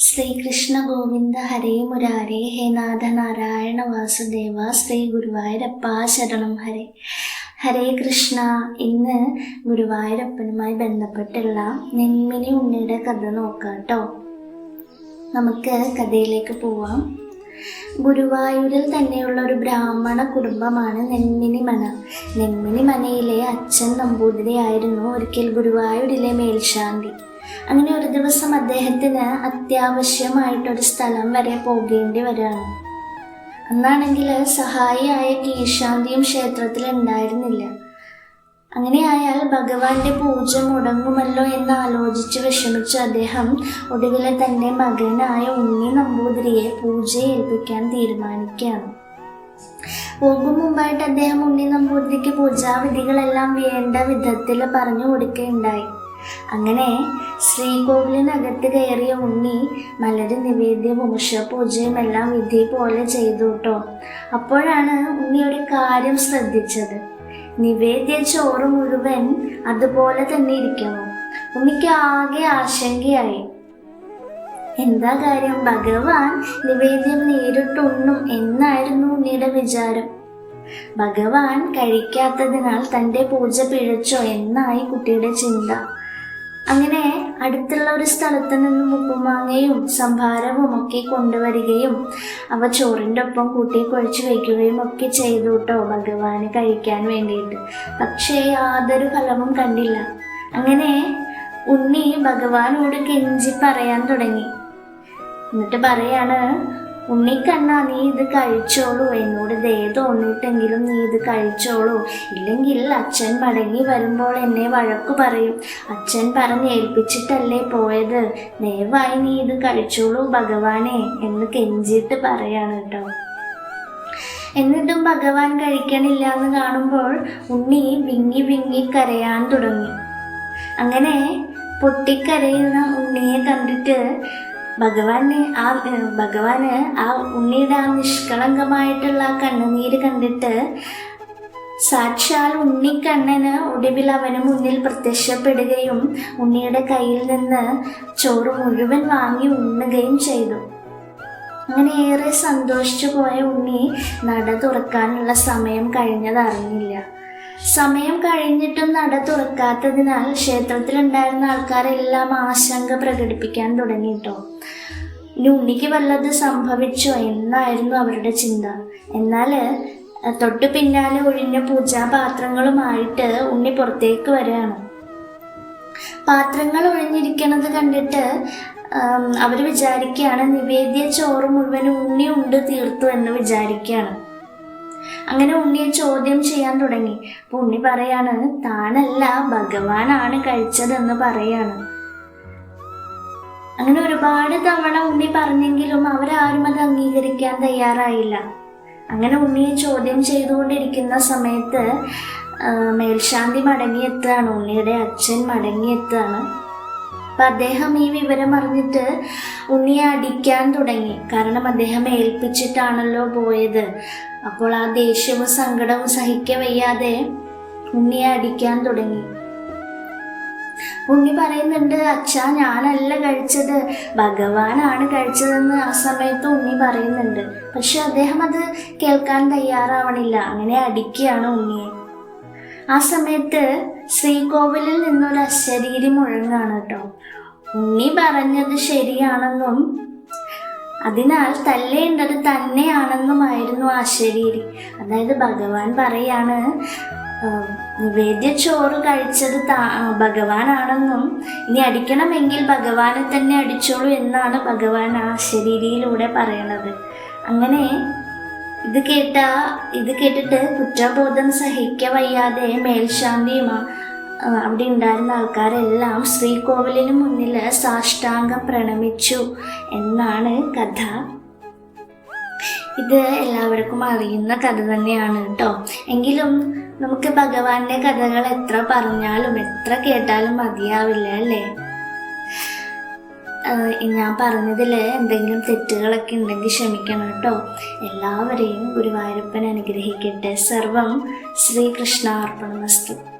ശ്രീകൃഷ്ണ ഗോവിന്ദ ഹരേ മുരാരേ ഹേ നാഥ നാരായണ വാസുദേവ ശ്രീ ഗുരുവായൂരപ്പ ശരണം ഹരേ. ഹരേ കൃഷ്ണ ഇന്ന് ഗുരുവായൂരപ്പനുമായി ബന്ധപ്പെട്ടുള്ള നെന്മിനി ഉണ്ണിയുടെ കഥ നോക്കാം കേട്ടോ നമുക്ക് കഥയിലേക്ക് പോവാം. ഗുരുവായൂരിൽ തന്നെയുള്ള ഒരു ബ്രാഹ്മണ കുടുംബമാണ് നെന്മിനി മന. നെന്മിനി മനയിലെ അച്ഛൻ നമ്പൂതിരിയായിരുന്നു. ഒരിക്കൽ ഗുരുവായൂരിലെ മേൽശാന്തി. അങ്ങനെ ഒരു ദിവസം അദ്ദേഹത്തിന് അത്യാവശ്യമായിട്ടൊരു സ്ഥലം വരെ പോകേണ്ടി വരികയാണ് അന്നാണെങ്കിൽ സഹായിയായ കീശാന്തിയും ക്ഷേത്രത്തിൽ ഉണ്ടായിരുന്നില്ല. അങ്ങനെയായാൽ ഭഗവാന്റെ പൂജ മുടങ്ങുമല്ലോ എന്ന് ആലോചിച്ച് വിഷമിച്ച അദ്ദേഹം ഒടുവിലെ തന്നെ മകനായ ഉണ്ണി നമ്പൂതിരിയെ പൂജ ഏൽപ്പിക്കാൻ തീരുമാനിക്കുകയാണ്. പോകും മുമ്പായിട്ട് അദ്ദേഹം ഉണ്ണി നമ്പൂതിരിക്ക് പൂജാവിധികളെല്ലാം വേണ്ട വിധത്തിൽ പറഞ്ഞു കൊടുക്കുകയുണ്ടായി. അങ്ങനെ ശ്രീകോവിലിനകത്ത് കയറിയ ഉണ്ണി മലര് നിവേദ്യവും ഉഷപൂജയും എല്ലാം വിധി പോലെ ചെയ്തു കേട്ടോ അപ്പോഴാണ് ഉണ്ണി ഒരു കാര്യം ശ്രദ്ധിച്ചത്. നിവേദ്യ ചോറ് മുഴുവൻ അതുപോലെ തന്നെ ഇരിക്കുന്നു ഉണ്ണിക്ക് ആകെ ആശങ്കയായി. എന്താ കാര്യം? ഭഗവാൻ നിവേദ്യം നേരിട്ടുണ്ണും എന്നായിരുന്നു ഉണ്ണിയുടെ വിചാരം. ഭഗവാൻ കഴിക്കാത്തതിനാൽ തന്റെ പൂജ പിഴച്ചോ എന്നായി കുട്ടിയുടെ ചിന്ത. അങ്ങനെ അടുത്തുള്ള ഒരു സ്ഥലത്ത് നിന്നും ഉപ്പുമാങ്ങയും സംഭാരവും ഒക്കെ കൊണ്ടുവരികയും അവ ചോറിന്റെ ഒപ്പം കൂട്ടി കുഴച്ച് വയ്ക്കുകയും ഒക്കെ ചെയ്തു കേട്ടോ ഭഗവാന് കഴിക്കാൻ വേണ്ടിയിട്ട്. പക്ഷേ യാതൊരു ഫലവും കണ്ടില്ല. അങ്ങനെ ഉണ്ണി ഭഗവാനോട് കെഞ്ചി പറയാൻ തുടങ്ങി. എന്നിട്ട് പറയാണ് ഉണ്ണിക്കണ്ണ നീ ഇത് കഴിച്ചോളൂ എന്നോട് ദേ തോന്നിയിട്ടെങ്കിലും നീ ഇത് കഴിച്ചോളൂ. ഇല്ലെങ്കിൽ അച്ഛൻ മടങ്ങി വരുമ്പോൾ എന്നെ വഴക്കു പറയും. അച്ഛൻ പറഞ്ഞേൽപ്പിച്ചിട്ടല്ലേ പോയത്. ദയവായി നീ ഇത് കഴിച്ചോളൂ ഭഗവാനെ എന്ന് കെഞ്ചിയിട്ട് പറയാണ് കേട്ടോ. എന്നിട്ടും ഭഗവാൻ കഴിക്കണില്ല എന്ന് കാണുമ്പോൾ ഉണ്ണി വിങ്ങി വിങ്ങി കരയാൻ തുടങ്ങി. അങ്ങനെ പൊട്ടിക്കരയുന്ന ഉണ്ണിയെ കണ്ടിട്ട് ഭഗവാന് ആ ഭഗവാന് ആ ഉണ്ണിയുടെ ആ നിഷ്കളങ്കമായിട്ടുള്ള ആ കണ്ണുനീര് കണ്ടിട്ട് സാക്ഷാൽ ഉണ്ണിക്കണ്ണന് ഒടുവിൽ അവന് മുന്നിൽ പ്രത്യക്ഷപ്പെടുകയും ഉണ്ണിയുടെ കയ്യിൽ നിന്ന് ചോറ് മുഴുവൻ വാങ്ങി ഉണ്ണുകയും ചെയ്തു. അങ്ങനെ ഏറെ സന്തോഷിച്ചു പോയ ഉണ്ണി നട തുറക്കാനുള്ള സമയം കഴിഞ്ഞത് അറിഞ്ഞില്ല സമയം കഴിഞ്ഞിട്ടും നട തുറക്കാത്തതിനാൽ ക്ഷേത്രത്തിലുണ്ടായിരുന്ന ആൾക്കാരെല്ലാം ആശങ്ക പ്രകടിപ്പിക്കാൻ തുടങ്ങിയിട്ടോ ഇനി ഉണ്ണിക്ക് വല്ലത് സംഭവിച്ചോ എന്നായിരുന്നു അവരുടെ ചിന്ത. എന്നാൽ തൊട്ട് പിന്നാലെ ഒഴിഞ്ഞ പൂജാപാത്രങ്ങളുമായിട്ട് ഉണ്ണി പുറത്തേക്ക് വരികയാണ്. പാത്രങ്ങൾ ഒഴിഞ്ഞിരിക്കണത് കണ്ടിട്ട് അവർ വിചാരിക്കുകയാണ് നിവേദ്യ ചോറ് മുഴുവൻ ഉണ്ണി ഉണ്ട് തീർത്തു എന്ന് വിചാരിക്കുകയാണ്. അങ്ങനെ ഉണ്ണിയെ ചോദ്യം ചെയ്യാൻ തുടങ്ങി. അപ്പൊ ഉണ്ണി പറയാണ് താനല്ല ഭഗവാനാണ് കഴിച്ചതെന്ന് പറയാണ്. അങ്ങനെ ഒരുപാട് തവണ ഉണ്ണി പറഞ്ഞെങ്കിലും അവരാരും അത് അംഗീകരിക്കാൻ തയ്യാറായില്ല. അങ്ങനെ ഉണ്ണിയെ ചോദ്യം ചെയ്തുകൊണ്ടിരിക്കുന്ന സമയത്ത് മേൽശാന്തി മടങ്ങിയെത്തുകയാണ്. ഉണ്ണിയുടെ അച്ഛൻ മടങ്ങിയെത്തുകയാണ്. അപ്പൊ അദ്ദേഹം ഈ വിവരം അറിഞ്ഞിട്ട് ഉണ്ണിയെ അടിക്കാൻ തുടങ്ങി. കാരണം അദ്ദേഹം ഏൽപ്പിച്ചിട്ടാണല്ലോ പോയത്. അപ്പോൾ ആ ദേഷ്യവും സങ്കടവും സഹിക്ക വയ്യാതെ ഉണ്ണിയെ അടിക്കാൻ തുടങ്ങി. ഉണ്ണി പറയുന്നുണ്ട് അച്ഛാ ഞാനല്ല കഴിച്ചത്. ഭഗവാനാണ് കഴിച്ചതെന്ന് ആ സമയത്ത് ഉണ്ണി പറയുന്നുണ്ട്. പക്ഷെ അദ്ദേഹം അത് കേൾക്കാൻ തയ്യാറാവണില്ല. അങ്ങനെ അടിക്കുകയാണ് ഉണ്ണിയെ. ആ സമയത്ത് ശ്രീകോവിലിൽ നിന്നൊരു അശരീരി മുഴങ്ങാണ് കേട്ടോ. ഉണ്ണി പറഞ്ഞത് ശരിയാണെന്നും അതിനാൽ തല്ലേണ്ടത് തന്നെയാണെന്നുമായിരുന്നു ആ ശരീരി അതായത് ഭഗവാൻ പറയാണ് നിവേദ്യ ചോറ് കഴിച്ചത് താ- ഭഗവാനാണെന്നും ഇനി അടിക്കണമെങ്കിൽ ഭഗവാനെ തന്നെ അടിച്ചോളൂ എന്നാണ് ഭഗവാൻ ആ ശരീരിയിലൂടെ പറയണത്. അങ്ങനെ ഇത് കേട്ട ഇത് കേട്ടിട്ട് കുറ്റബോധം സഹിക്ക വയ്യാതെ മേൽശാന്തിയും അവിടെ ഉണ്ടായിരുന്ന ആൾക്കാരെല്ലാം ശ്രീകോവിലിന് മുന്നിൽ സാഷ്ടാംഗം പ്രണമിച്ചു എന്നാണ് കഥ. ഇത് എല്ലാവർക്കും അറിയുന്ന കഥ തന്നെയാണ് കേട്ടോ. എങ്കിലും നമുക്ക് ഭഗവാന്റെ കഥകൾ എത്ര പറഞ്ഞാലും എത്ര കേട്ടാലും മതിയാവില്ല അല്ലേ? ഞാൻ പറഞ്ഞതിൽ എന്തെങ്കിലും തെറ്റുകളൊക്കെ ഉണ്ടെങ്കിൽ ക്ഷമിക്കണം കേട്ടോ. എല്ലാവരെയും ഗുരുവായൂരപ്പൻ അനുഗ്രഹിക്കട്ടെ. സർവം ശ്രീകൃഷ്ണാർപ്പണമസ്തു.